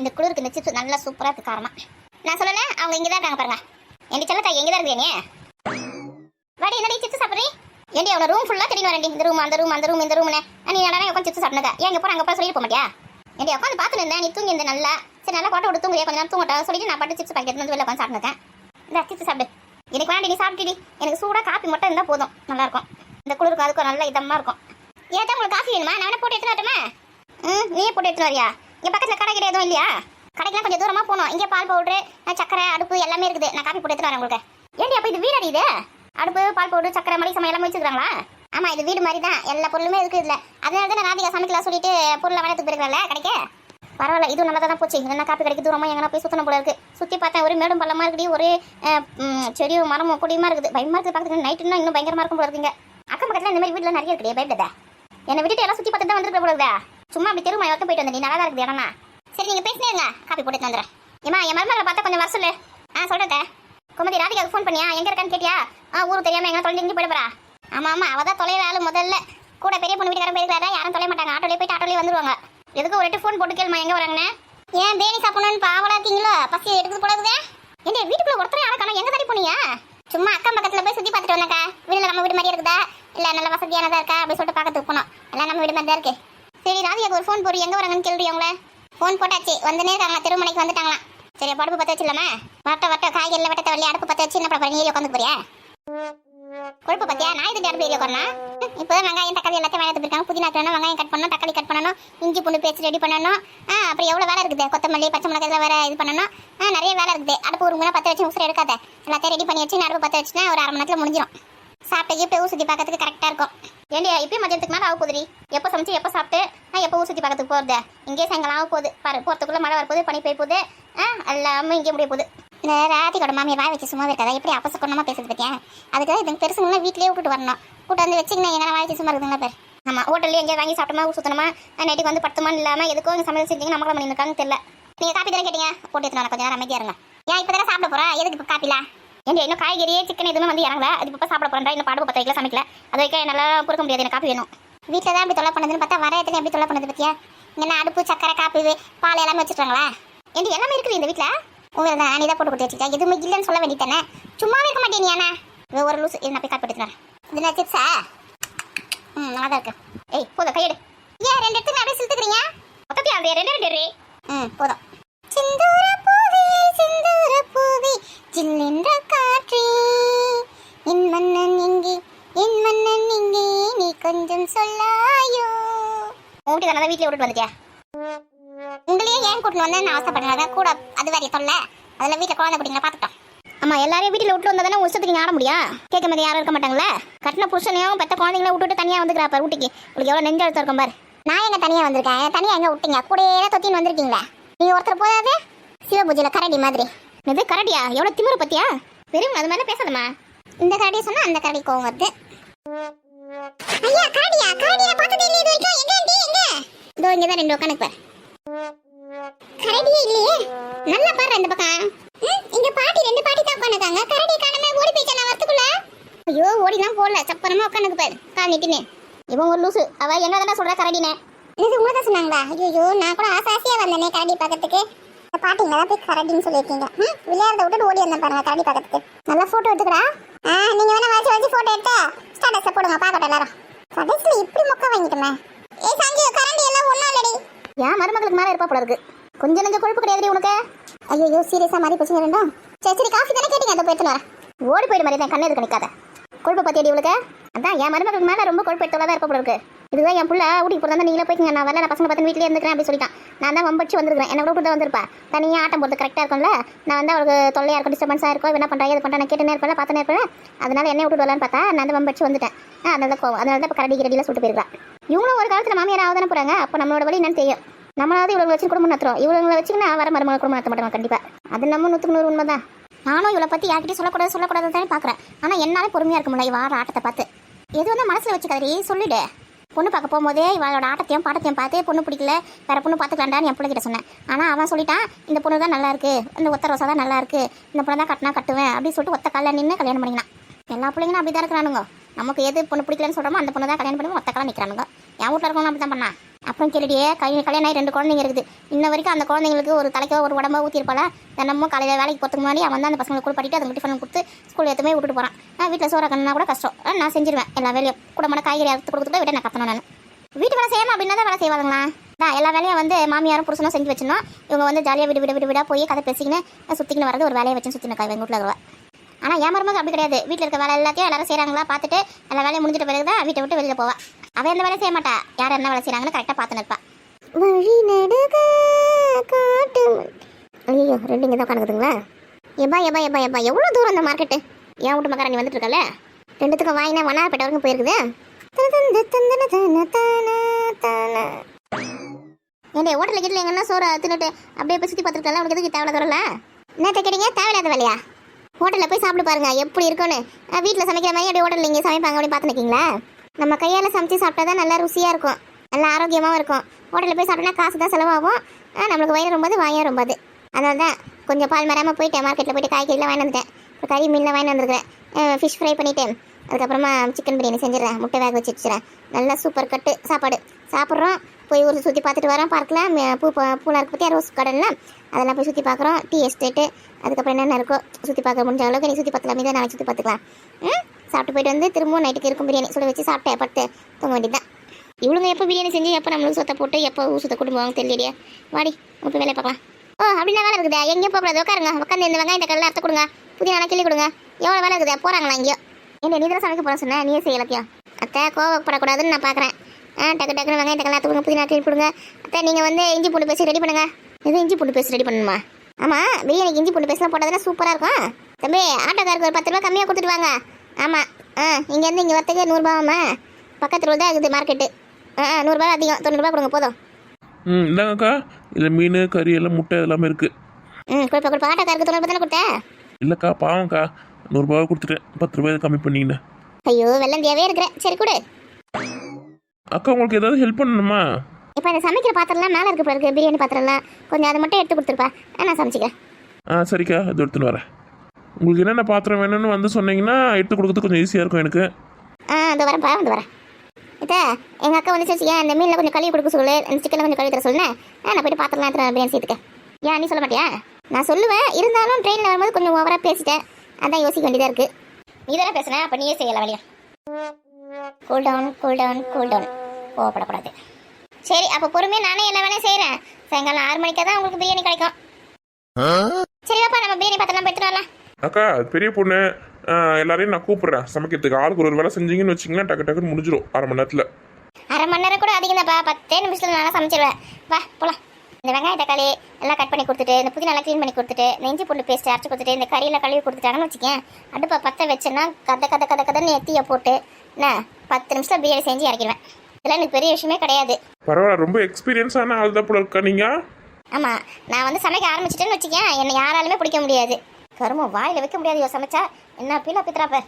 இந்த குளிருக்கு இந்த சிப்ஸ் நல்லா சூப்பராக இருக்குது காரமா. நான் சொல்லல அவங்க இங்கே தான் இருக்காங்க பாருங்க. என் செல்லத்தா எங்கே தான் இருக்கீங்க வாடி என்னடி சிப்ஸ் சாப்பிட்றீ? ஏண்டி அவனை ரூம் ஃபுல்லாக தெரியும் வரேன் இந்த ரூம் அந்த ரூம் அந்த ரூம் இந்த ரூம்னு நீ என்னடா உட்காந்து சிப்ஸ் சாப்பிடுங்க ஏன் இங்கே போகிற அங்கே போகிற சொல்லிட்டு போக மாட்டியா? ஏண்டி உட்காந்து பார்த்து இருந்தேன். நீ தூங்கி இருந்த நல்லா. சரி நல்லா கோட்டை விட்டு தூங்குறியா? கொஞ்சம் நேரம் தூங்கட்டா சொல்லிட்டு நான் பட்டு சிப்ஸ் பாக்கெட் வந்து வெளில உட்காந்து சாப்பிட்டுருக்கேன் இந்த சிப்ஸ் சாப்பிடு. எனக்கு வேண்டி நீ சாப்பிட்டுடி எனக்கு சூடாக காப்பி மட்டும் இருந்தால் போதும். நல்லா இருக்கும். இந்த குளிருக்கு அதுக்கும் நல்ல இதமாக இருக்கும். ஏதா உங்களுக்கு காஃபி வேணுமா? நான் வேணா போட்டு எடுத்துட்டு வரட்டுமா? ம் நீயே போட்டு எடுத்துட்டு வரியா? இங்கே பக்கத்தில் கடை கிடையாது எதுவும் இல்லையா? கடைக்கெலாம் கொஞ்சம் தூரமாக போகணும். இங்கே பால் பவுட்ரு சக்கரை அடுப்பு எல்லாமே இருக்குது. நான் காப்பி போட்டு எடுத்துட்டு வரேன் உங்களுக்கு. ஏண்டி அப்போ இது வீடு அடி இது? அடுப்பு பால் பவுடர் சக்கரை மளிகை சமையல் எல்லாமே வச்சுக்கிறாங்களா ஆமாம் இது வீடு மாதிரி தான். எல்லா பொருளுமே இருக்குது இதில். அதனால தான் ராதிகா சமைக்கலாம் சொல்லிட்டு பொருளை வளர்த்துக்கு போயிருக்கல கிடைக்க? பரவாயில்ல இது நல்லா தான் போச்சு. என்ன காப்பி கடைக்கு தூரமாக எங்கன்னா போய் சுத்தணும் போல இருக்கு. சுற்றி பார்த்தா ஒரு மேடும் பள்ளமாக இருக்குடி ஒரு செடியும் மரமும் கொடியுமா இருக்குது. பயமாக இருக்குது பார்த்துட்டு நைட்டுன்னா இன்னும் பயங்கரமாக இருக்கும் போல இருக்குங்க அக்கம் பக்கத்தில் இந்த மாதிரி வீட்டில் நிறைய இருக்குது பயப்படுதா. என்னை விட்டுட்டு எல்லாம் சுற்றி பார்த்துட்டு தான் வந்துருக்க போல இருக்குதா. சும்மா அப்படி தெருமா வரைக்கும் போயிட்டு வந்தேன் நல்லா தான் இருக்குது இடம்னா சரி நீங்கள் பேசினேங்க காப்பி போட்டு வந்துடுறேன். ஏமா என் மருமகளை பார்த்தா கொஞ்சம் வர சொல்லு. ஆ சொல்கிறேன் குமதி ராதிகாவுக்கு ஃபோன் பண்ணியா? எங்கே இருக்கான்னு கேட்டியா? ஆ ஊர் தெரியாமல் எங்கே தொலைஞ்சு போயிட போறா. ஆமாம் ஆமாம் அவள் தான் தொலைற ஆள் முதல்ல. கூட பெரிய பொண்ணு வீட்டுக்காரன் போயிருக்காரு யாரும் தொலைய மாட்டாங்க. ஆட்டோலேயே போயிட்டு ஆட்டோலேயே வந்துருவாங்க. எதுக்கு ஒரு ஃபோன் போட்டு கேளுமா எங்கே வராங்கண்ணே ஏன் பேணி சாப்பிடணும்னு பாவலா இருக்கீங்களோ? பசி எடுக்குது போல என்ன வீட்டுக்குள்ள ஒருத்தரையும் ஆளை காணோம். எங்கே தடி போனீங்க சும்மா அக்கம் பக்கத்தில் போய் சுற்றி பார்த்துட்டு வந்தாக்கா வீட்டில் நம்ம வீடு மாதிரி இருக்குதா? இல்லை நல்ல வசதியானதா இருக்கா? அப்படி சொல்லிட்டு பார்க்கறதுக்கு போனோம். எல்லாம் நம்ம வீடு மாதிரி தான் இருக்கு. சரி ராதிகாக்கு ஒரு ஃபோன் போடு. எங்கே வராங்கன்னு கேள்வி அவங்கள. ஃபோன் போட்டாச்சு. வந்துனே இருக்காங்க திருமலைக்கு வந்துட்டாங்களாம் சரி படுப்பு பற்ற வச்சிடலாமா? வட்ட வட்ட காய்கறியில் வட்டத்தை வள்ளி அடுப்பு பற்ற வச்சு என்ன பண்ண போறீங்க? உட்காந்து போறியா? கொழுப்பு பத்தியா? நான் இதுக்கு அடுப்பு ஏரியா உட்காரணும்? இப்போ வெங்காயம் தக்காளி எல்லாத்தையும் வாங்கி போயிருக்காங்க புதினா வெங்காயம் கட் பண்ணணும் தக்காளி கட் பண்ணணும் இஞ்சி பூண்டு பேச்சு ரெடி பண்ணணும். ஆ அப்புறம் எவ்வளோ வேலை இருக்குது? கொத்தமல்லி பச்சை மிளகாய் இதெல்லாம் வேற இது பண்ணணும். ஆ நிறைய வேலை இருக்குது. அடுப்பு ஒரு மூணு பற்ற வச்சு உசுரை எடுக்காத. எல்லாத்தையும் ரெடி பண்ணி வச்சு நான் அடுப்பு பற்ற வச்சுன்னா ஒரு அரை மணி நேரத்தில் முடிஞ்சிடும் சாப்பிட்டு இப்போ ஊர் சுற்றி பார்க்கறதுக்கு கரெக்டாக இருக்கும். ஏண்டி இப்பயும் மதியத்துக்கு மேலே ஆக போதுடி எப்போ சமைச்சு எப்போ சாப்பிட்டு நான் எப்போ ஊர் சுற்றி பார்க்கறதுக்கு போகிறது இங்கே சாயங்காலம் ஆக போகுது. பாரு போகிறதுக்குள்ளே மழை வரப்போகுது பனி பெய்ய போகுது. ஆ எல்லாமே இங்கே முடிய போகுது. இந்த ராத்தியோட மாமியை வாய் வச்சு சும்மா இருக்காதா எப்படி அப்பசக்கொண்டமாக பேசுறது பத்தியா அதுக்காக இதுங்க பெருசுங்களாம் வீட்லேயே விட்டுட்டு வரணும். கூட்டு வந்து வச்சிங்கன்னா எங்கன்னா வாய் வச்சு சும்மா இருக்குதுங்களா பேர். ஆமாம் ஹோட்டல்லே எங்கேயா வாங்கி சாப்பிட்டோமா சுத்தணுமா? நைட்டுக்கு வந்து படுத்தமான்னு இல்லாமல் எதுக்கும் இங்கே சமையல் செஞ்சீங்க நம்மளும் பண்ணி இருக்காங்கன்னு தெரியல. நீங்கள் காப்பி தானே கேட்டீங்க? போட்டு எடுத்துனா கொஞ்சம் நேரம் அமைதியாக இருங்க. ஏன் இப்போ தானே சாப்பிட போகிறேன் எதுக்கு இப்போ காப்பிலா ஏன் இன்னும் காய்கறியே சிக்கன் எதுவுமே வந்து இறங்கல. அது இப்போ சாப்பிட போகிறேன் இன்னும் பாடு பத்து வைக்கல சமைக்கல. அது வைக்க நல்லா பொறுக்க முடியாது எனக்கு காப்பி வேணும். வீட்டில் தான் அப்படி தொலை பண்ணதுன்னு பார்த்தா வர இடத்துல எப்படி தொலை பண்ணது பத்தியா? இங்கே அடுப்பு சக்கரை காப்பி பால் எல்லாமே வச்சுட்டாங்களா? ஏண்டி எல்லாமே இருக்குது இந்த வீட்டில் உங்களுக்கு தான் நீ தான் போட்டு கொடுத்து வச்சுக்கிட்டா? எதுவுமே இல்லைன்னு சொல்ல வேண்டியதானே சும்மாவே இருக்க மாட்டேன் நீ அண்ணா? ஒரு லூஸ் நான் போய் காப்பி எடுத்துறேன் இதில் சிப்ஸா ம் நல்லா தான் இருக்கு. ஏய் போதும் கையெடு. ஏன் ரெண்டு இடத்துக்கு அப்படியே செலுத்துக்கிறீங்க? மொத்தத்தையும் அப்படியே ரெண்டு ரெண்டு? ம் போதும். சிந்தூர சிந்தூர பூவே சில்லென்ற காற்றே. என் மன்னன் எங்கே என் மன்னன் எங்கே நீ கொஞ்சம் சொல்லாயோ. உங்ககிட்ட தானே வீட்டில் விட்டுட்டு வந்துட்டியா? உங்களையே ஏன் கூட்டிட்டு வந்தேன் நான் கூட அது வேற தொல்லை. அதில் வீட்டில் குழந்தை பிடிங்களா பார்த்துட்டோம். ஆமா எல்லாரையும் வீட்டில் விட்டு வந்தா தானே நீங்க ஆட முடியும் கேட்க மாதிரி யாரும் இருக்க மாட்டாங்களே? கட்டின புருஷனையும் பெத்த குழந்தைங்கள விட்டுட்டு தனியாக வந்துக்கிறா பாரு ஊட்டிக்கு. உங்களுக்கு எவ்வளோ நெஞ்சு அழுத்தம் இருக்கும் பாரு. நான் எங்க தனியாக வந்திருக்கேன்? தனியாக எங்க விட்டீங்க? கூடயே தொத்தின்னு வந்திருக்கீங்களா? நீங்க ஒருத்தர் போதாது? சிவபூஜையில் கரடி மாதிரி. இது கரடியா? எவ்வளோ திமிரு பத்தியா? வெறும் அது மாதிரி பேசாதம்மா. இந்த கரடியை சொன்னா அந்த கரடி கோவம் வருது. ஐயா கரடியா? கரடியா பார்த்ததே இல்லை இது வரைக்கும் எங்க ஆண்டி எங்க இதோ இங்க தான் ரெண்டு உட்காந்து பாரு கரடியே இல்லையே. நல்லா பாரு இந்த பக்கம். ம், இங்க பாட்டி ரெண்டு பாட்டி தான் உட்காந்துருக்காங்க கரடி காணமே ஓடி போயிட்டா நான் வரத்துக்குள்ள? ஐயோ ஓடிலாம் போடல சப்பரமா உட்காந்துக்கு பாரு கால் நீட்டினே. இவன் ஒரு லூசு. அவ என்ன தானே சொல்றா கரடினே இது உங்களை தான் சொன்னாங்களா? ஐயோ நான் கூட ஆசை ஆசையா வந்தேனே கரடி பார்க்கறதுக்கு. இந்த பாட்டிங்க தான் போய் கரடின்னு சொல்லியிருக்கீங்க. விளையாடுறத விட்டுட்டு ஓடி வந்தேன் பாருங்க கரடி பார்க்கறதுக்கு நல்லா போட்டோ எடுத்துக்கிறா ஆ நீங்க வேணா வச்சு வச்சு போட்டோ எடுத்து ஸ்டேட்டஸை போடுங்க பார்க்கட்டும் எல்லாரும். கடைசியில் இப்படி மொக்க வாங்கிட்டோமே. ஏ சஞ்சு கரண்டி எல்லாம் ஒன்றும் இல்லடி. ஏன் மருமகளுக்கு மேலே இருப்பா போல இருக்கு. கொஞ்சம் நெஞ்ச கொழுப்பு கிடையாது உனக்கு. ஐயோ சீரியஸாக மாதிரி பிரச்சனை ரெண்டும். சரி சரி காஃபி தானே கேட்டீங்க அதை போய் வரேன். ஓடி போயிடு மாதிரி தான் கண்ணு எதுக்கு நிற்காத கொழுப்பு பத்தியடி இவளுக்கு அதான் என் மருமகளுக்கு மேலே ரொம்ப கொழுப்பு எடுத்தவளா தான் இருப்பா போல இருக்கு. இதுதான் என் பிள்ளை ஊட்டிக்கு போகிறதா நீங்களே போய்க்குங்க. நான் வரல நான் பசங்க பார்த்து வீட்டிலே இருந்துக்கிறேன் அப்படி சொல்லிட்டான். நான் தான் வம்படிச்சு வந்திருக்கிறேன். என்ன கூட தான் வந்திருப்பா. தனியாக ஆட்டம் போகிறது கரெக்டாக இருக்கும்ல? நான் வந்து அவளுக்கு தொல்லையாக இருக்கும் டிஸ்டர்பன்ஸாக இருக்கும் என்ன பண்ணுறா எது பண்ணுறா நான் கேட்டுனே இருப்பேன் பார்த்து இருப்பேன் அதனால என்ன விட்டுட்டு வரலான்னு பார்த்தா நான் வந்து வம்படிச்சு வந்துட்டேன். ஆ, அதனால தான் கோவம். அதனால தான் இப்போ கரடி கிரடியில் சுட்டு போயிருக்கா. இவங்களும் ஒரு காலத்தில் மாமியார் ஆகுதானே போகிறாங்க அப்போ நம்மளோட வழி என்னன்னு தெரியும். நம்மளாவது இவ்வளோ வச்சு குடும்பம் நடத்துறோம். இவங்களை வச்சுக்கினா வர மருமகள் குடும்பம் நடத்த மாட்டோம் கண்டிப்பாக அது நம்ம நூற்றுக்கு நூறு உண்மை தான் நானும் இவளை பற்றி யார்கிட்டயும் சொல்லக்கூடாது சொல்லக்கூடாது தானே பார்க்குறேன். ஆனால் என்னாலே பொறுமையாக இருக்க முடியல வார ஆட்டத்தை பார்த்து. எது வந்து மனசில் வச்சுக்காதீ சொல்லிடு. பொண்ணு பார்க்க போகும்போதே இவளோட ஆட்டத்தையும் பாட்டத்தையும் பார்த்து பொண்ணு பிடிக்கல. வேற பொண்ணு பார்த்துக்கலாண்டான்னு என் பிள்ளைகிட்ட சொன்னேன். ஆனால் அவன் சொல்லிட்டான் இந்த பொண்ணு தான் நல்லா இருக்குது இந்த ஒத்த ரோசா தான் நல்லா இருக்குது இந்த பொண்ணு தான் கட்டினா கட்டுவேன். அப்படின்னு சொல்லிட்டு ஒத்த காலில் நின்று கல்யாணம் பண்ணிக்கலாம் எல்லா பிள்ளைங்களும் அப்படி தான் இருக்கிறானுங்க. நமக்கு எது பொண்ணு பிடிக்கலன்னு சொல்கிறோமோ அந்த பொண்ணு தான் கல்யாணம் பண்ணி ஒத்த காலம் நிற்கிறானுங்க என் வீட்டில் இருக்கவங்க அப்படி தான் பண்ணா அப்புறம் கேளுடியே கை கல்யாணம் ஆகி ரெண்டு குழந்தைங்க இருக்குது. இன்ன வரைக்கும் அந்த குழந்தைங்களுக்கு ஒரு தலைக்கோ ஒரு உடம்போ ஊற்றிருப்பாளா தினமும் காலையில் வேலைக்கு போகிறதுக்கு முன்னாடி அவன் தான் அந்த பசங்களை கூட படிட்டு அதுக்கு டிஃபன் கொடுத்து ஸ்கூல் எத்துமே விட்டுட்டு போகிறான் நான் வீட்டில் சோற கண்ணுனா கூட கஷ்டம். நான் செஞ்சிருவேன் எல்லா வேலையும். கூட மாட காய்கறி அறுத்து கொடுத்துட்டு விட நான் கத்தணும் நான். வீட்டு வேலை செய்யாம அப்படின்னா தான் வேலை செய்வாங்களா தான் எல்லா வேலையும் வந்து மாமியாரும் புருஷனும் செஞ்சு வச்சுனோம் இவங்க வந்து ஜாலியாக விடு விடு விடு விடா போய் கதை பேசிக்கின்னு சுற்றிக்கின்னு வரது ஒரு வேலையை வச்சு சுற்றினக்கா எங்கள் வீட்டில் இருக்கிறவ ஆனால் என் அப்படி கிடையாது. வீட்டில் இருக்க வேலை எல்லாத்தையும் எல்லாரும் செய்கிறாங்களா பார்த்துட்டு எல்லா வேலையும் முடிஞ்சிட்ட பிறகு தான் வீட்டை விட்டு வெளியில் போவா. அவள் எந்த வேலையும் செய்ய மாட்டா. யார் என்ன வேலை செய்கிறாங்கன்னு கரெக்டாக பார்த்து நிற்பா. வழி நடுக காட்டு ஐயோ ரெண்டு இங்கே தான் உட்காந்துக்குதுங்களா எப்பா எப்பா எப்பா எப்பா எவ்வளோ தூரம் அந்த மார்க்கெட்டு என் வீட்டு மக்கா நீ வந்துட்டு இருக்கல ரெண்டுத்துக்கும் வாங்கினா வண்ணாரப்பேட்டை வரைக்கும் போயிருக்குது? என்னை தந்தன தன தன தன. ஏண்டே கிட்டல எங்கன்னா சோறு தின்னுட்டு அப்படியே போய் சுற்றி பார்த்துருக்கல உனக்கு எதுக்கு தேவையில்ல தரல நேற்று கேட்டீங்க தேவையில்லாத வேலையா? ஹோட்டலில் போய் சாப்பிட்டு பாருங்க எப்படி இருக்கும்னு. வீட்டில் சமைக்கிற மாதிரி அப்படியே ஹோட்டலில் இங்கே சமைப்பாங்க அப்படின்னு பார்த்து நிற்கீங்களா நம்ம கையால் சமைச்சு சாப்பிட்டா தான் நல்லா ருசியாக இருக்கும். நல்லா ஆரோக்கியமாகவும் இருக்கும். ஹோட்டலில் போய் சாப்பிட்டோன்னா காசு தான் செலவாகும். நம்மளுக்கு வயிறு ரொம்பது வாயும் ரொம்பது. அதனால தான் கொஞ்சம் பால் மறாமல் போயிட்டேன். மார்க்கெட்டில் போயிட்டு காய்கறிலாம் வாங்கி வந்துட்டேன். இப்போ கறி மீன்லாம் வாங்கி வந்துருக்கிறேன். ஃபிஷ் ஃப்ரை பண்ணிவிட்டேன் அதுக்கப்புறமா சிக்கன் பிரியாணி செஞ்சிடறேன். முட்டை வேக வச்சு வச்சுறேன் நல்லா சூப்பர் கட்டு சாப்பாடு. சாப்பிட்றோம். போய் ஊரில் சுற்றி பார்த்துட்டு வரோம். பார்க்கலாம் பூ ப- பூலாம் இருக்கு பற்றியா ரோஸ் கார்டன்லாம் அதெல்லாம் போய் சுற்றி பார்க்குறோம். டீ எஸ்டேட்டு அதுக்கப்புறம் என்னென்ன இருக்கோ சுற்றி பார்க்க முடிஞ்ச அளவுக்கு நீ சுற்றி பார்த்துக்கலாம். மீதான் நாளைக்கு சுற்றி பார்த்துக்கலாம். ம்? சாப்பிட்டு போயிட்டு வந்து திரும்பவும் நைட்டுக்கு இருக்கும் பிரியாணி சுட வச்சு சாப்பிட்டேன் படுத்து தூங்க வேண்டியதான் இவளுங்க எப்போ பிரியாணி செஞ்சு எப்போ நம்மளுக்கு சொத்தை போட்டு எப்போ சுத்த குடும்பம் தெரியலையே. வாடி இப்போ வேலையை பார்க்கலாம் ஓ அப்படிலாம் வேலை இருக்குதா. எங்கேயும் போகக்கூடாது உட்காருங்க. உட்காந்து இந்த வெங்காயம் இந்த கல்ல அறுத்து கொடுங்க. புதிய நாளா கிள்ளி கொடுங்க. எவ்வளோ வேலை இருக்குதா? போகிறாங்களா இங்கேயோ? என்ன நீ தான் சமைக்க போகிற சொன்ன? நீயே செய்ய எல்லாத்தையும் அத்தை கோவப்படக்கூடாதுன்னு நான் பார்க்குறேன் ஆ டக்கு டக்குனு வெங்காயம் தக்காளி அறுத்து கொடுங்க புதினா நாள் கொடுங்க. அத்தை நீங்கள் வந்து இஞ்சி பூண்டு பேசி ரெடி பண்ணுங்க. எதுவும் இஞ்சி பூண்டு பேசி ரெடி பண்ணணுமா? ஆமாம் பிரியாணிக்கு இஞ்சி பூண்டு பேசலாம் போட்டதுன்னா சூப்பராக இருக்கும். தம்பி ஆட்டோக்காருக்கு ஒரு பத்து ரூபா கம்மியாக கொடுத்துட்டு வாங்க. ஆமாம் ஆ இங்கேருந்து இங்கே வரத்துக்கு நூறுரூபாவாம்மா பக்கத்தில் தான் இருக்குது மார்க்கெட்டு ஆ ஆ, நூறுரூபா அதிகம். தொண்ணூறுபா கொடுங்க போதும். ம் இந்தாங்கக்கா. இதில் மீன் கறி எல்லாம் முட்டை எல்லாமே இருக்குது ம் கொடுப்பா கொடுப்பா. ஆட்டோக்காருக்கு தொண்ணூறு தானே கொடுத்தேன் இல்லைக்கா பாவம்க்கா. நூறுரூபா கொடுத்துட்டேன். பத்து ரூபாய் கம்மி பண்ணிக்கினேன். ஐயோ வெள்ளந்தியாவே இருக்கிறேன் சரி கொடு. அக்கா உங்களுக்கு ஏதாவது ஹெல்ப் பண்ணணுமா? இப்போ இந்த சமைக்கிற பாத்திரம்லாம் மேலே இருக்கு இருக்கு. பிரியாணி பாத்திரம்லாம். கொஞ்சம் அதை மட்டும் எடுத்து கொடுத்துருப்பா. நான் சமைச்சிக்கிறேன். ஆ சரிக்கா. இது எடுத்துன்னு வரேன். உங்களுக்கு என்னென்ன பாத்திரம் வேணும்னு வந்து சொன்னீங்கன்னா எடுத்து கொடுக்கறது கொஞ்சம் ஈஸியாக இருக்கும் எனக்கு. ஆ இந்த வரேன்ப்பா வந்து வரேன். இதா எங்கள் அக்கா வந்து சரி அந்த மீனில் கொஞ்சம் கழுவி கொடுக்க சொல்லு அந்த சிக்கனில் கொஞ்சம் கழுவி தர சொல்லுனேன் ஆ நான் போயிட்டு பாத்திரம்லாம் எடுத்து பிரியாணி சேர்த்துக்க ஏன் நீ சொல்ல மாட்டியா? நான் சொல்லுவேன் இருந்தாலும் ட்ரெயினில் வரும்போது கொஞ்சம் ஓவராக பேசிட்டேன். அதான் யோசிக்க வேண்டியதாக இருக்குது நீ தானே பேசுனேன் அப்போ நீயே செய்யலாம் வழியா cool down cool down cool down கோவப்படக்கூடாது சரி அப்போ பொறுமையாக நானே என்ன வேணால் செய்கிறேன் சாயங்காலம் ஆறு மணிக்கு தான் உங்களுக்கு பிரியாணி கிடைக்கும். சரி வாப்பா நம்ம பிரியாணி பாத்திரம் எடுத்துட்டு வரலாம். அக்கா பெரிய பொண்ணு. எல்லாரையும் நான் கூப்பிட்றேன். சமைக்கிறதுக்கு ஆளுக்கு ஒரு வேலை செஞ்சீங்கன்னு வச்சிங்கன்னா டக்கு டக்குன்னு முடிஞ்சிடும் அரை மணி நேரத்தில். அரை மணி நேரம் கூட அதிகம் தான்ப்பா பத்தே நிமிஷத்துல நல்லா சமைச்சிருவேன். வா போலாம். இந்த வெங்காய தக்காளி எல்லாம் கட் பண்ணி கொடுத்துட்டு இந்த புதினா எல்லாம் க்ளீன் பண்ணி கொடுத்துட்டு இந்த இஞ்சி பூண்டு பேஸ்ட் அரைச்சி கொடுத்துட்டு இந்த கறியெல்லாம் கழுவி கொடுத்துட்டாங்கன்னு வச்சுக்கேன். அடுப்பை பற்ற வச்சேன்னா கதை கதை கதை கதைன்னு எத்தியை போட்டு என்ன பத்து நிமிஷத்துல பிரியாணி செஞ்சு இறக்கிடுவேன். இதெல்லாம் எனக்கு பெரிய விஷயமே கிடையாது. பரவாயில்ல ரொம்ப எக்ஸ்பீரியன்ஸான ஆள் தான் போல இருக்கா நீங்கள் ஆமாம் நான் வந்து சமைக்க ஆரம்பிச்சிட்டேன்னு வச்சுக்கேன். என்னை யாராலுமே பிடிக்க முடியாது. கருமம் வாயில வைக்க முடியாது இவ சமைச்சா. என்ன பீலா பித்ராப்ப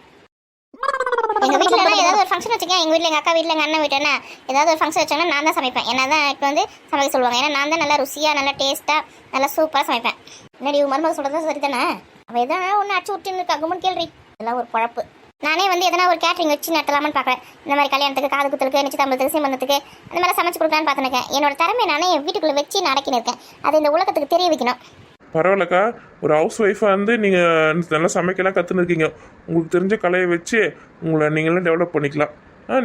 எங்க வீட்டுல ஏதாவது ஒரு ஃபங்க்ஷன் வச்சுக்கேன் எங்க வீட்டுல எங்க அக்கா வீட்ல எங்க அண்ணன் வீட்டுல ஏதாவது ஒரு ஃபங்க்ஷன் வச்சாங்கன்னா நான் தான் சமைப்பேன். என்ன தான் இப்போ வந்து சமைக்க சொல்லுவாங்க. ஏன்னா நான் தான் நல்லா ருசியா நல்லா டேஸ்டா நல்லா சூப்பரா சமைப்பேன். என்னடி உன் மருமக சொல்றது சரிதானே? அவ எதனா ஒன்று அடிச்சு விட்டுன்னு இருக்கா கும்மன் கேள்வி இதெல்லாம் ஒரு குழப்பு நானே வந்து எதனா ஒரு கேட்டரிங் வச்சு நடத்தலாமான்னு பார்க்குறேன் இந்த மாதிரி கல்யாணத்துக்கு காது குத்துலுக்கு நிச்சயதாம்பலத்துக்கு சீமந்தத்துக்கு அந்த மாதிரி சமைச்சு கொடுக்கலான்னு பார்த்துருக்கேன் என்னோட திறமை நானே என் வீட்டுக்குள்ள வச்சு நடக்கின்னு இருக்கேன். அது இந்த உலகத்துக்கு தெரிய வைக்கணும். பரவாயில்லக்கா. ஒரு ஹவுஸ் ஒய்ஃபாக வந்து நீங்கள் நல்லா சமைக்கலாம் கற்றுன்னு இருக்கீங்க. உங்களுக்கு தெரிஞ்ச கலையை வச்சு உங்களை நீங்களும் டெவலப் பண்ணிக்கலாம்.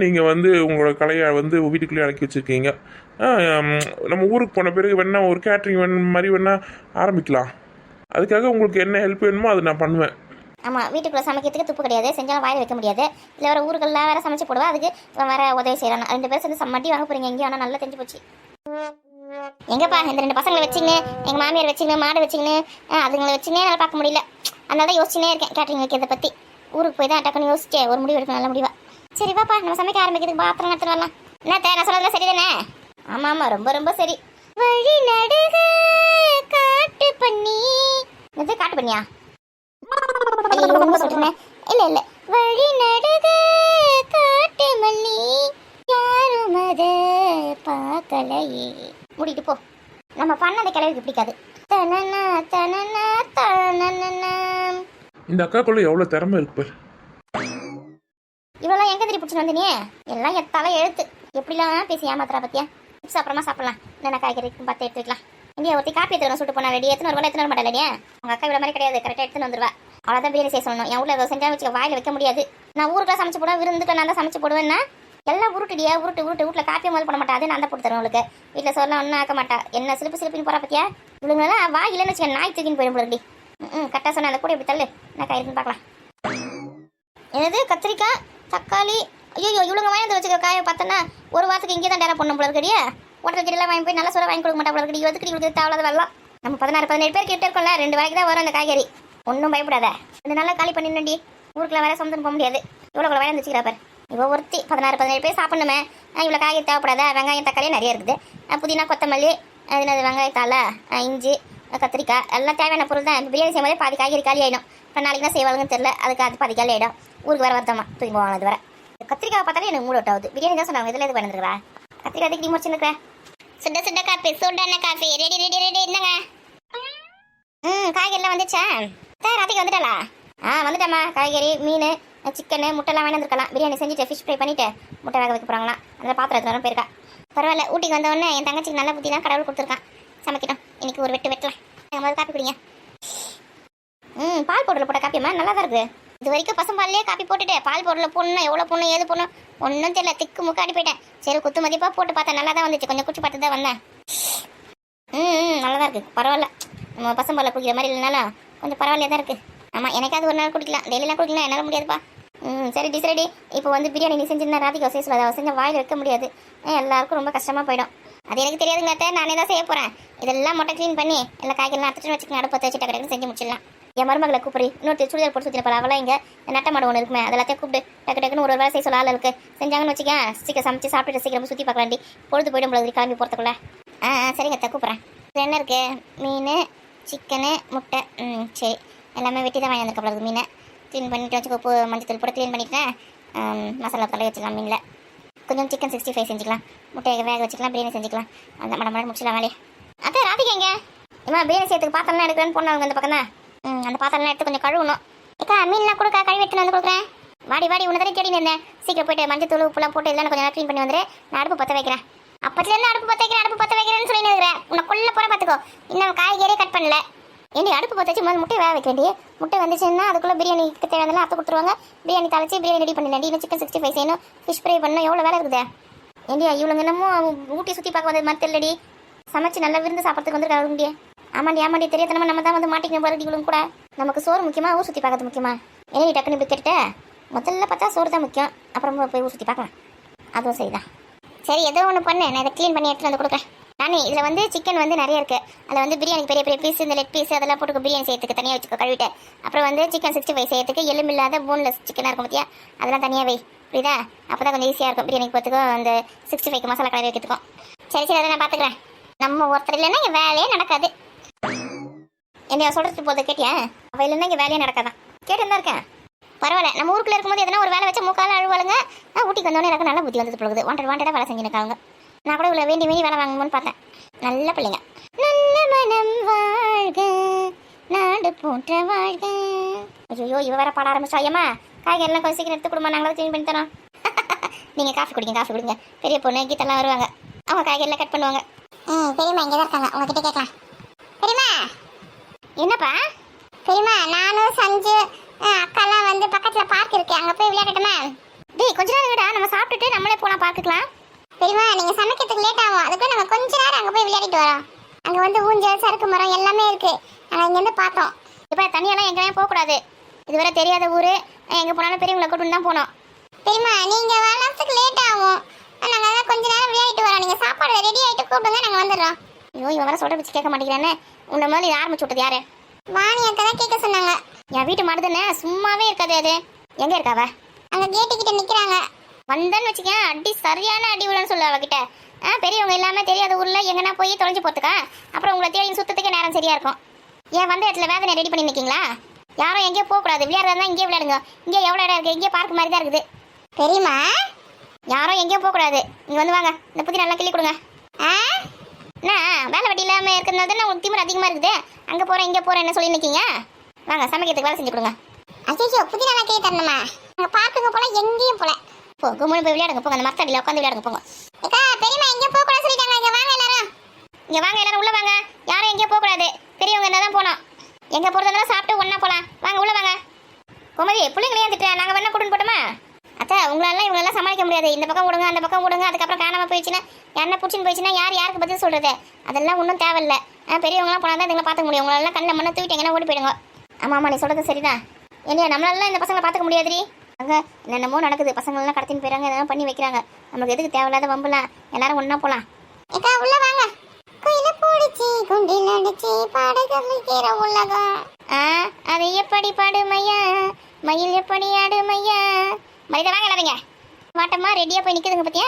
நீங்கள் வந்து உங்களோட கலையை வந்து வீட்டுக்குள்ளேயே அடக்கி வச்சுருக்கீங்க. நம்ம ஊருக்கு போன பிறகு வேணால் ஒரு கேட்ரிங் வேணும் மாதிரி வேணால் ஆரம்பிக்கலாம். அதுக்காக உங்களுக்கு என்ன ஹெல்ப் வேணுமோ அதை நான் பண்ணுவேன். ஆமாம் வீட்டுக்குள்ளே சமைக்கிறதுக்கு துப்பு கிடையாது. செஞ்சாலும் வாயில் வைக்க முடியாது. இல்லை வேறு ஊருக்கெல்லாம் வேறு சமைச்சு போடுவேன் அதுக்கு வேறு உதவி செய்கிறாங்க ரெண்டு பேர் சேர்ந்து சம்மட்டி வாங்க போகிறீங்க எங்கேயும் ஆனால் நல்லா தெரிஞ்சு போச்சு. எங்கப்பா இந்த ரெண்டு பசங்களை வச்சுங்கன்னு எங்கள் மாமியார் வச்சுக்கின்னு மாடு வச்சுக்கின்னு அதுங்களை வச்சுன்னே என்னால் பார்க்க முடியல. அதனால தான் யோசிச்சுனே இருக்கேன் கேட்டரிங் வைக்கிறத பற்றி ஊருக்கு போய் தான் டக்குன்னு யோசிச்சு ஒரு முடிவு எடுக்கணும் நல்ல முடிவா. சரி வாப்பா நம்ம சமைக்க ஆரம்பிக்கிறதுக்கு பாத்திரம் எடுத்துட்டு வரலாம். என்ன தே நான் சொன்னதுல சரி தானே ஆமாம் ஆமாம் ரொம்ப ரொம்ப சரி. வழி நடுக காட்டு பண்ணி. இது காட்டு பண்ணியா? ஐயோ, இல்ல இல்ல. வழி நடுக காட்டு மல்லி. யாரும் அத பார்க்கலையே. மூடிட்டு போ. நம்ம பண்ண கிழவிக்கு பிடிக்காது. தனனா தனனா தனனா இந்த அக்காக்குள்ளே எவ்வளோ திறமை இருக்கு பாரு. இவெல்லாம் எங்க திரி பிடிச்சி வந்தீங்க எல்லாம் எத்தால எழுத்து. எப்படிலாம் பேசி ஏமாத்துறா பத்தியா? சிப்ஸ் அப்புறமா சாப்பிடலாம். என்ன காய்கறி பார்த்து எடுத்து வைக்கலாம். இந்தியா ஒருத்தி காப்பி எடுத்து சுட்டு போனா ரெடி எத்தனை வருவா எத்தனை வர மாட்டேன் இல்லையா? உங்க அக்கா இவ்வளோ மாதிரி கிடையாது. கரெக்டாக எடுத்துன்னு வந்துருவா. அவ்வளோதான் பிரியாணி செய்ய சொல்லணும். என் ஊரில் செஞ்சா வச்சு வாயில வைக்க முடியாது. நான் ஊருக்குலாம் சமைச்சு போடுவேன் விருந்துக்கு நான் தான் சமைச்சு போடுவேன்னா? எல்லாம் உருட்டுடியா உருட்டு உருட்டு. வீட்டில் காப்பி முதல் பண்ண மாட்டா. அது நான் தான் போட்டு தருவேன் உங்களுக்கு. வீட்டில் சொல்ல ஒன்றும் ஆக்க மாட்டா. என்ன சிலிப்பு சிலிப்பின்னு போறா பற்றியா இவளுங்கெல்லாம் வா இல்லைன்னு வச்சுக்க நாய் தூக்கின்னு போயிடும் போலடி ம் கரெக்டாக சொன்னேன் அந்த கூட இப்படி தள்ளு. நான் காயிருக்குன்னு பார்க்கலாம். என்னது? கத்திரிக்காய்? தக்காளி? ஐயோ இவளுங்க வாங்கி வச்சுக்க காய பார்த்தோன்னா ஒரு வாரத்துக்கு இங்கே தான் டேரா பண்ணும் போல இருக்கடியா ஹோட்டல் கிட்ட வாங்கி போய் நல்ல சொல்ல வாங்கி கொடுக்க மாட்டா போல இருக்கடி. எதுக்கு இவளுக்கு தேவையில்லாத வரலாம் நம்ம பதினாறு பதினேழு பேர் கிட்ட இருக்கோம்ல. ரெண்டு வேலைக்கு தான் வரும் அந்த காய்கறி. ஒன்றும் பயப்படாத. ரெண்டு நாளாக காலி பண்ணிடண்டி ஊருக்குள்ள வேற சொந்தம் போக முடியாது. இவ்வளோ கூட வேலை வச்சுக்கிறா பாரு. இப்போ ஒருத்தி பதினாறு பதினேழு பேர் சாப்பிடணுமே. இவ்வளோ காய்கறி தேவைப்படாத வெங்காயம் தக்காளி நிறைய இருக்குது. புதினா கொத்தமல்லி அது என்னது இஞ்சி கத்திரிக்காய் எல்லாம் தேவையான பொருள் தான். பிரியாணி செய்யும்போதே பாதி காய்கறி காலி ஆகிடும் இப்போ நாளைக்கு தான் செய்வாங்கன்னு தெரியல அதுக்கு அது பாதி காலி ஆகிடும் ஊருக்கு வர வருத்தமாக தூக்கி போவாங்க அது வர கத்திரிக்காய் பார்த்தாலே எனக்கு மூட ஆகுது பிரியாணி தான் சொன்னாங்க இதில் எது பண்ணிருக்கா கத்திரிக்காய் அதுக்கு முடிச்சுருக்கேன் சுண்ட சுண்ட காஃபி சுடான காஃபி ரெடி ரெடி ரெடி என்னங்க ம் காய்கறிலாம் வந்துச்சா? தான் ராத்திரிக்கு வந்துட்டாளா? ஆ வந்துட்டாம்மா. காய்கறி மீன் சிக்கனு முட்டைலாம் வாங்கி வந்துருக்கலாம். பிரியாணி செஞ்சுட்டு ஃபிஷ் ஃப்ரை பண்ணிட்டு முட்டை வேக வைக்க போகிறாங்களாம் அந்த பாத்திரத்துல வரும் போயிருக்கா பரவாயில்ல ஊட்டிக்கு வந்தவொடனே என் தங்கச்சிக்கு நல்ல புத்தி தான் கடவுள் கொடுத்துருக்கான். சமைக்கட்டும். இன்றைக்கி ஒரு வெட்டு வெட்டலாம் எங்கள் காப்பி குடிங்க. ம் பால் பவுடரில் போட்ட காப்பியம்மா? நல்லா தான் இருக்குது இது வரைக்கும் பசும்பால்லையே காப்பி போட்டுட்டு பால் பவுடரில் போடணும் எவ்வளோ போடணும் ஏது போடணும் ஒன்றும் தெரியல திக்கு முக்காடி போயிட்டேன். சரி குத்து மதிப்பாக போட்டு பார்த்தேன். நல்லா தான் வந்துச்சு. கொஞ்சம் குச்சி பார்த்து தான் வந்தேன். ம் ம் நல்லா தான் இருக்குது பரவாயில்ல. நம்ம பசம்பாலை குடிக்கிற மாதிரி இல்லைனாலும் கொஞ்சம் பரவாயில்ல தான் இருக்குது ஆமாம் எனக்காவது ஒரு நாள் குடிக்கலாம். டெய்லிலாம் குடிக்கலாம். என்னால் முடியாதுப்பா. ம் சரி டி சரிடி இப்போ வந்து பிரியாணி நீ செஞ்சிருந்தா ராதிகா செய்ய சொல்லாத. அவள் செஞ்ச வாயில் வைக்க முடியாது. எல்லாருக்கும் ரொம்ப கஷ்டமாக போயிடும். அது எனக்கு தெரியாதுங்க அத்தை. நானே தான் செய்ய போகிறேன் இதெல்லாம் மட்டும் க்ளீன் பண்ணி எல்லா காய்கறிலாம் அத்துட்டு வச்சுக்கணும் அடுப்பத்தை வச்சு டக்கு செஞ்சு முடிச்சிடலாம். என் மருமகளை கூப்பிடு. இன்னொரு சுடிதார் போட்டு சுற்றி போல அவளாம் இங்கே நட்ட மாடு ஒன்று இருக்குமே அதெல்லாத்தையும் கூப்பிட்டு டக்கு டக்குன்னு ஒரு வேலை செய்ய சொல்ல ஆள் இருக்கு செஞ்சாங்கன்னு வச்சுக்க சீக்கிரம் சமைச்சு சாப்பிட்டுட்டு சீக்கிரம் சுற்றி பார்க்கலாண்டி. பொழுது போயிடும் பொழுது கிளம்பி போகிறதுக்குள்ள ஆ சரிங்க அத்தை கூப்பிட்றேன். இது என்ன இருக்குது மீன் சிக்கனு முட்டை. ம் சரி. எல்லாமே வெட்டி தான் வாங்கி வந்திருக்கப்படாது மீனை. க்ளீன் பண்ணிட்டு வச்சு உப்பு மஞ்சத்தூள் போட்டு க்ளீன் பண்ணிட்டேன் மசாலா தலை வச்சுக்கலாம் மீனில். கொஞ்சம் சிக்கன் சிக்ஸ்டி ஃபைவ் செஞ்சுக்கலாம். முட்டையை வேக வச்சுக்கலாம் பிரியாணி செஞ்சுக்கலாம். அந்த மடம் மடம் முடிச்சிடலாம் வேலையே. அத்தை ராதிகா இம்மா பிரியாணி செய்யறதுக்கு பாத்திரம்லாம் எடுக்கிறேன்னு போனாங்க அந்த பக்கம் தான் அந்த பாத்திரம்லாம் எடுத்து கொஞ்சம் கழுவணும். ஏக்கா மீன்லாம் கொடுக்கா கழுவி எடுத்துன்னு வந்து கொடுக்குறேன். வாடி வாடி உன்னை தேடி இருந்தேன். சீக்கிரம் போயிட்டு மஞ்சத்தூள் உப்புலாம் போட்டு இதெல்லாம் கொஞ்சம் க்ளீன் பண்ணி வந்துரு. நான் அடுப்பு பற்ற வைக்கிறேன். அப்பத்துலேருந்து அடுப்பு பற்ற வைக்கிறேன் அடுப்பு பற்ற வைக்கிறேன்னு சொல்லி இருக்கிறேன். உன்னை கொல்ல போகிற பார்த்துக்கோ இன்னும் காய்கறியே கட் பண்ணல. ஏண்டி அடுப்பு பற்ற வச்சு முதல்ல முட்டை வேக வைக்க வேண்டிய? முட்டை வந்துச்சுன்னா அதுக்குள்ளே பிரியாணிக்கு தேவையான அத்தை கொடுத்துருவாங்க. பிரியாணி தலைச்சி பிரியாணி ரெடி பண்ணிடலாம் இன்னும் சிக்கன் சிக்ஸ்டி ஃபைவ் செய்யணும். ஃபிஷ் ஃப்ரை பண்ணணும் எவ்வளோ வேலை இருக்குதே? ஏண்டியா இவ்வளோ என்னமோ ஊட்டி சுற்றி பார்க்க வந்தது மாதிரி தெரியலடி. சமைச்சு நல்லா விருந்து சாப்பிட்றதுக்கு வந்துருக்காங்க முடியே ஆமாண்டி ஆமாண்டி தெரியாதனமா நம்ம தான் வந்து மாட்டிக்கணும் பாருடி இவளுங்க கூட. நமக்கு சோறு முக்கியமாக ஊர் சுற்றி பார்க்கறது முக்கியமா? ஏன் டக்குன்னு இப்படி முதல்ல பார்த்தா சோறு தான் முக்கியம். அப்புறம் போய் ஊர் சுற்றி பார்க்கலாம். அதுவும் சரிதான். சரி ஏதோ ஒன்று பண்ணு. நான் இதை க்ளீன் பண்ணி எடுத்துகிட்டு வந்து கொடுக்குறேன். நானே இதில் வந்து சிக்கன் வந்து நிறைய இருக்குது அதில் வந்து பிரியாணி பெரிய பெரிய பீஸ் இந்த லெக் பீஸ் அதெல்லாம் போட்டு பிரியாணி செய்யறதுக்கு தனியாக வச்சுக்கோ கழுவிட்டு அப்புறம் வந்து சிக்கன் சிக்ஸ்டி ஃபைவ் செய்யறதுக்கு எலும்பில்லாத போன்லெஸ் சிக்கனாக இருக்கும் பார்த்தியா அதெல்லாம் தனியாக வை. புரியுதா? அப்போ தான் கொஞ்சம் ஈஸியாக இருக்கும் பிரியாணிக்கு போகிறதுக்கும் அந்த சிக்ஸ்டி ஃபைவ் மசாலா கலரி வைக்கிறதுக்கும். சரி சரி அதை நான் பார்த்துக்கிறேன் நம்ம ஒருத்தர் இல்லைன்னா இங்கே வேலையே நடக்காது. என்னைய சொல்கிறது போது கேட்டியா? அவள் இல்லைன்னா இங்கே வேலையே நடக்காதான். கேட்டு இருக்கேன். பரவாயில்ல. நம்ம ஊருக்குள்ள இருக்கும்போது எதனா ஒரு வேலை வச்சு மூக்கால அழுவாளுங்க. நான் ஊட்டிக்கு வந்தோடனே எனக்கு நல்ல புத்தி வந்து போகுது வாண்டட் வாண்டடாக வேலை செஞ்சுருக்காங்க நான் கூட இவ்வளோ வேண்டி வேண்டி வேலை வாங்கணும்னு பார்த்தேன். நல்ல பிள்ளைங்க. நல்ல மனம் வாழ்க நாடு போன்ற வாழ்க. ஐயோ இவ வேற பாட ஆரம்பிச்சா. ஐயம்மா காய்கறிலாம் கொஞ்சம் சீக்கிரம் எடுத்து கொடுமா நாங்களும் க்ளீன் பண்ணி தரோம். நீங்கள் காஃபி குடிங்க காஃபி குடிங்க. பெரிய பொண்ணு கீத்தெல்லாம் வருவாங்க. அவங்க காய்கறிலாம் கட் பண்ணுவாங்க. ம் பெரியம்மா இங்கே தான் இருக்காங்க. உங்ககிட்ட கேட்கலாம். பெரியம்மா! என்னப்பா? பெரியம்மா நானும் சஞ்சு அக்காலாம் வந்து பக்கத்துல பார்க் இருக்கு. அங்க போய் விளையாடட்டுமா? டேய் கொஞ்ச நேரம் விடா நம்ம சாப்பிட்டுட்டு நம்மளே போலாம் பார்க்கலாம் பெரியம்மா நீங்க சமைக்கிறதுக்கு லேட் ஆகும். அதுக்கு நம்ம கொஞ்ச நேரம் அங்க போய் விளையாடிட்டு வரோம். அங்க வந்து ஊஞ்சல் சறுக்கு மரம் எல்லாமே இருக்கு. நாங்க இங்க இருந்து பார்த்தோம். இப்ப தனியெல்லாம் எங்கேயும் போக கூடாது இதுவரை தெரியாத ஊரு. எங்க போனாலும் பெரியவங்களை கூட்டு தான் போனோம். பெரியம்மா நீங்க வரத்துக்கு லேட் ஆகும். நாங்க அதான் கொஞ்ச நேரம் விளையாடிட்டு வரோம். நீங்க சாப்பாடு ரெடி ஆயிட்டு கூப்பிடுங்க நாங்க வந்துடுறோம். ஐயோ இவன் வர சொல்ற வச்சு கேட்க மாட்டேங்கிறானே. உன்ன மாதிரி இதை ஆரம்பிச்சு விட்டது யாரு? வாணி அக்கா தான் கேட்க சொன்னாங்க. என் வீட்டு மாடுதானே சும்மாவே இருக்காது அது. எங்க இருக்காவ? அங்க கேட்டு கிட்ட நிக்கிறாங்க. வந்தேன்னு வச்சுக்க அடி சரியான அடி விழுன்னு சொல்லு அவகிட்ட. ஆ பெரியவங்க எல்லாமே தெரியாத ஊரில் எங்கன்னா போய் தொலைஞ்சு போறதுக்கா அப்புறம் உங்களை தேடி சுத்தத்துக்கே நேரம் சரியாக இருக்கும். ஏன் வந்த இடத்துல வேதனை ரெடி பண்ணி நிற்கிங்களா யாரும் எங்கேயும் போக கூடாது விளையாடுறதா இங்கே விளையாடுங்க. இங்கே எவ்வளோ இடம் இருக்குது இங்கே பார்க் மாதிரி தான் இருக்குது. பெரியமா யாரும் எங்கேயும் போகக்கூடாது. இங்கே வந்து வாங்க. இந்த புத்தி நல்லா கிள்ளி கொடுங்க. ஆ? என்ன வேலை வட்டி இல்லாமல் இருக்கிறதுனால தானே உங்களுக்கு திமிர் அதிகமாக இருக்குது? அங்கே போகிறேன் இங்கே போகிறேன் என்ன சொல்லி நிற்கீங்க வாங்க சமைக்கிறதுக்கு வேலை செஞ்சு கொடுங்க. அச்சோ புதினா நான் கேட்டு தரணுமா? அங்கே பார்க்குங்க போல எங்கேயும் போல. போ கும்முனு போய் விளையாடுங்க போங்க. அந்த மரத்தடியில் உட்காந்து விளையாடுங்க போங்க. அக்கா பெரியம்மா எங்கேயும் போக கூடாது சொல்லிட்டாங்க இங்கே வாங்க எல்லாரும். இங்கே வாங்க எல்லாரும் உள்ள வாங்க. யாரும் எங்கேயும் போகக்கூடாது பெரியவங்க என்ன தான் போனோம் எங்கே போறதெல்லாம் சாப்பிட்டு ஒன்றா போகலாம் வாங்க உள்ள வாங்க. கோமதி பிள்ளைங்களையும் திட்டுறேன் நாங்கள் வேணா கூட்டின்னு போட்டுமா? அத்தை உங்களெல்லாம் இவங்களெல்லாம் சமாளிக்க முடியாது. இந்த பக்கம் விடுங்க அந்த பக்கம் விடுங்க அதுக்கப்புறம் காணாம போயிடுச்சுன்னா யாருன்னா பிடிச்சின்னு போயிடுச்சுன்னா யார் யாருக்கு பதில் சொல்கிறது அதெல்லாம் ஒன்றும் தேவையில்லை. ஆ, பெரியவங்களாம் போனால் தான் இதுங்களை பார்த்துக்க முடியும். உங்களெல்லாம் கண்ணில் மண்ணை தூக்கிட்டு எங்கன்னா ஓடி போயிடுங்க. ஆமாம் ஆமாம் நீ சொல்கிறது சரிதான். இல்லையா நம்மளால இந்த பசங்களை பார்த்துக்க முடியாதுரி அங்க என்னென்னமோ நடக்குது. பசங்களெல்லாம் கடத்தின்னு போயிறாங்க எதனா பண்ணி வைக்கிறாங்க. நமக்கு எதுக்கு தேவையில்லாத வம்புலாம்? எல்லாரும் ஒண்ணா போலாம். ஏக்கா உள்ள வாங்க. குயில பூடிச்சி. குண்டில் அடிச்சி பாடகர் உலகம். ஆ அது எப்படி பாடுமையா மயில் எப்படி ஆடுமையா மரியாதை வாங்க எல்லாருங்க வாட்டமா ரெடியா போய் நிக்குதுங்க பத்தியா?